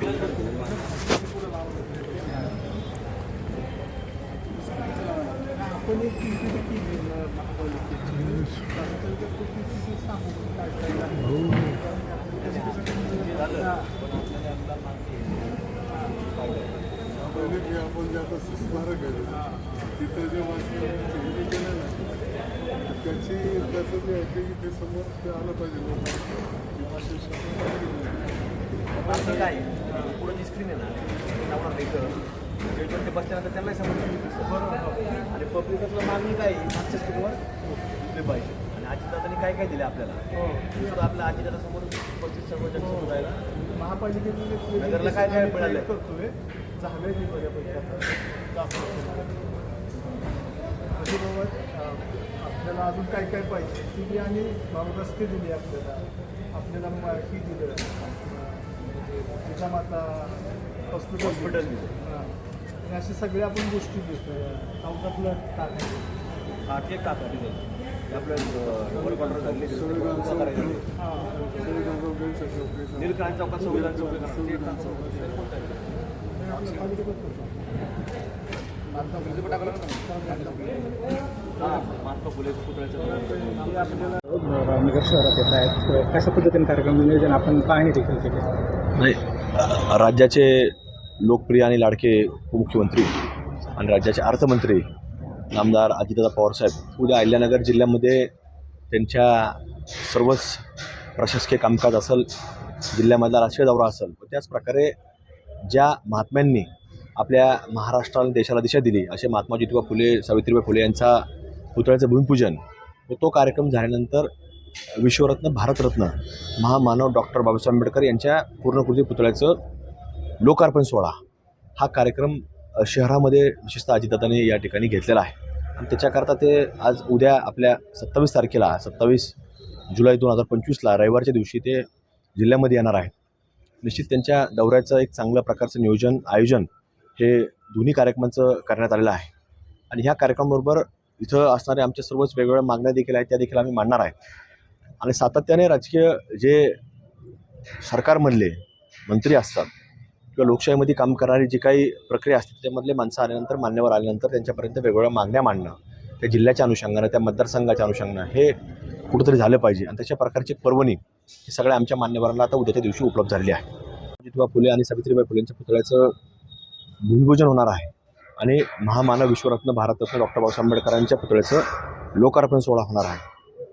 पहिले की आपण जे आता स्मारक आहे तिथं जे वाचलं केलं ना त्याची त्याचं जे आहे ते समोर ते आलं पाहिजे लोक पुढे जी स्क्रीन आहे ना लावणार नाही तर त्याच्यावर ते बसल्यानंतर त्यांनाही बरोबर आणि पब्लिकातलं मागणी काय? मागच्या स्क्रीनवर दिसले पाहिजे. आणि आजीदादांनी काय काय दिलं आपल्याला? हे. सुद्धा आपल्या आजीदादा समोर पस्तीस सर्व जण राहिला. महापालिकेतून नगरला काय काय मिळालं? करतोय. अं, आपल्याला अजून काय काय पाहिजे? व्ही आणि रस्ते दिले आपल्याला. आपल्याला म- ही दिलं म्हणजे जिजामाता हॉस्पिटल हॉस्पिटल दिलं. आणि अशा सगळ्या आपण गोष्टी देतोय. चौकातलं टाकायचं. हा केक टाका तिथे ते आपलं क्वार्टर झाले हां. चौकात संविधान. हा, रामनगर शहरात येत आहेत. कशा पद्धतीने कार्यक्रम नियोजन आपण पाहणी देखील केले? नाही. राज्याचे लोकप्रिय आणि लाडके उपमुख्यमंत्री आणि राज्याचे अर्थमंत्री नामदार अजितदादा पवारसाहेब उद्या अहिल्यानगर जिल्ह्यामध्ये त्यांच्या सर्वच प्रशासकीय कामकाज असेल जिल्ह्यामधला राष्ट्रीय दौरा असेल व त्याचप्रकारे ज्या महात्म्यांनी आपल्या महाराष्ट्राला देशाला दिशा दिली असे महात्मा ज्योतिबा फुले सावित्रीबाई फुले यांचा पुतळ्याचं भूमिपूजन व तो कार्यक्रम झाल्यानंतर विश्वरत्न भारतरत्न महामानव डॉक्टर बाबासाहेब आंबेडकर यांच्या पूर्णकृती पुतळ्याचं लोकार्पण सोहळा हा कार्यक्रम शहरामध्ये विशेषतः अजितदादांनी या ठिकाणी घेतलेला आहे. आणि त्याच्याकरता ते आज उद्या आपल्या सत्तावीस तारखेला सत्तावीस जुलै दोन हजार पंचवीसला रविवारच्या दिवशी ते जिल्ह्यामध्ये येणार आहेत. निश्चित त्यांच्या दौऱ्याचं एक चांगल्या प्रकारचं नियोजन आयोजन हे दोन्ही कार्यक्रमांचं करण्यात आलेलं आहे. आणि ह्या कार्यक्रमाबरोबर इथं असणाऱ्या आमच्या सर्वच वेगवेगळ्या मागण्या देखील आहेत त्या देखील आम्ही मांडणार आहे आणि सातत्याने राजकीय जे सरकारमधले मंत्री असतात किंवा लोकशाहीमध्ये काम करणारी जी काही प्रक्रिया असते त्याच्यामधले माणसं आल्यानंतर मान्यवर आल्यानंतर त्यांच्यापर्यंत वेगवेगळ्या मागण्या मांडणं त्या जिल्ह्याच्या अनुषंगानं त्या मतदारसंघाच्या अनुषंगानं हे कुठंतरी झालं पाहिजे. आणि तशा प्रकारची एक पर्वणी ही सगळ्या आमच्या मान्यवरांना आता उद्याच्या दिवशी उपलब्ध झालेली आहे. ज्योतिबा फुले आणि सावित्रीबाई फुलेंच्या पुतळ्याचं भूमिपूजन होणार आहे. आणि महामानव विश्वरत्न भारतरत्न डॉक्टर बाबासाहेब आंबेडकरांच्या पुतळ्याचं लोकार्पण सोहळा होणार आहे.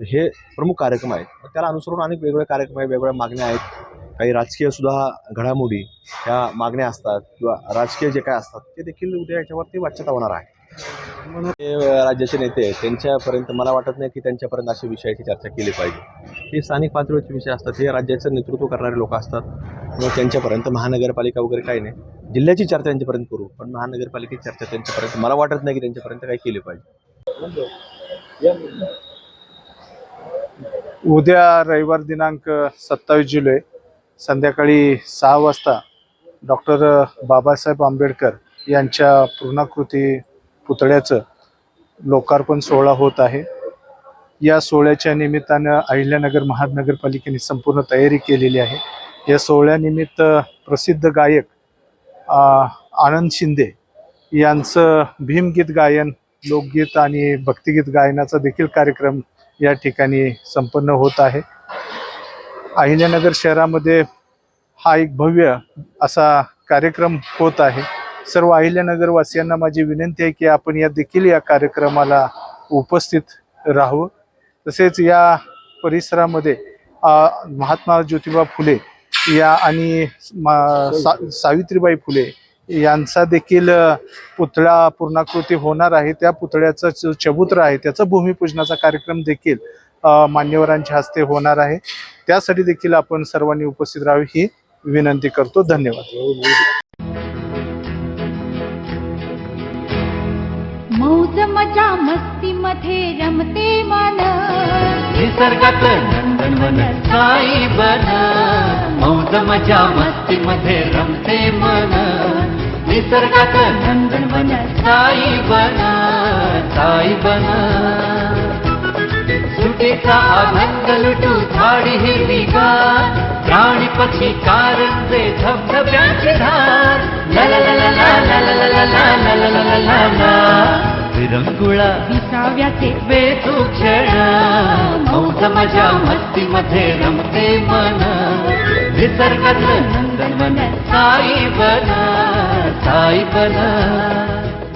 तर हे प्रमुख कार्यक्रम आहेत. त्याला अनुसरून अनेक वेगवेगळे कार्यक्रम आहेत वेगवेगळ्या मागण्या आहेत. काही राजकीय सुद्धा घडामोडी ह्या मागण्या असतात किंवा राजकीय जे काय असतात ते देखील उद्या याच्यावरती वाच्यता होणार आहे. म्हणून हे राज्याचे नेते त्यांच्यापर्यंत मला वाटत नाही की त्यांच्यापर्यंत अशा विषयाची चर्चा केली पाहिजे. हे स्थानिक पातळीवरचे विषय असतात हे राज्याचं नेतृत्व करणारे लोक असतात. मग त्यांच्यापर्यंत महानगरपालिका वगैरे काही नाही. जिल्ह्याची चर्चा त्यांच्यापर्यंत करू पण महानगरपालिकेची चर्चा त्यांच्यापर्यंत मला वाटत नाही की त्यांच्यापर्यंत काही केली पाहिजे. उद्या रविवार दिनांक सत्तावीस जुलै संध्याकाळी सहा वाजता डॉक्टर बाबासाहेब आंबेडकर यांच्या पूर्णाकृती पुतळ्याचं लोकार्पण सोहळा होत आहे. या सोहळ्याच्या निमित्तानं अहिल्यानगर महानगरपालिकेने संपूर्ण तयारी केलेली आहे. या सोहळ्यानिमित्त प्रसिद्ध गायक आनंद शिंदे यांचं भीमगीत गायन लोकगीत आणि भक्तिगीत गायनाचा देखील कार्यक्रम या ठिकाणी संपन्न होत आहे. अहिल्यानगर शहरामध्ये हा एक भव्य असा कार्यक्रम होत आहे. सर्व अहिल्यानगरवासियांना माझी विनंती आहे की आपण या देखील या कार्यक्रमाला उपस्थित राहावं. तसेच या परिसरामध्ये महात्मा ज्योतिबा फुले या आणि मा- सा सावित्रीबाई फुले यांचा देखील पुतळा पूर्णाकृती होणार आहे. त्या पुतळ्याचं चबुत्र आहे. त्याचा भूमिपूजनाचा कार्यक्रम देखील मान्यवरांच्या हस्ते होणार आहे. त्यासाठी देखील आपण सर्वांनी उपस्थित राहावे ही विनंती करतो. धन्यवाद. मौज मजा मस्ती मध्ये रमते मन निसर्गात नंदनवन साई बन. मौज मजा मस्ती मध्ये रमते मन निसर्गात नंदनवन साई बन. साई बन. सुटीचा आनंद लुटू झाडी हिरवीगार प्राणी पक्षी कारंजे धबधब्यांची धार ला ला ला ला ला ला ला ला ला ला ला ला ला ला ला विरंगुळा विसाव्याचे बेतू क्षण मौज मजा मस्ती मध्ये रमते मन निसर्गात नंदनवन साई बन साई बन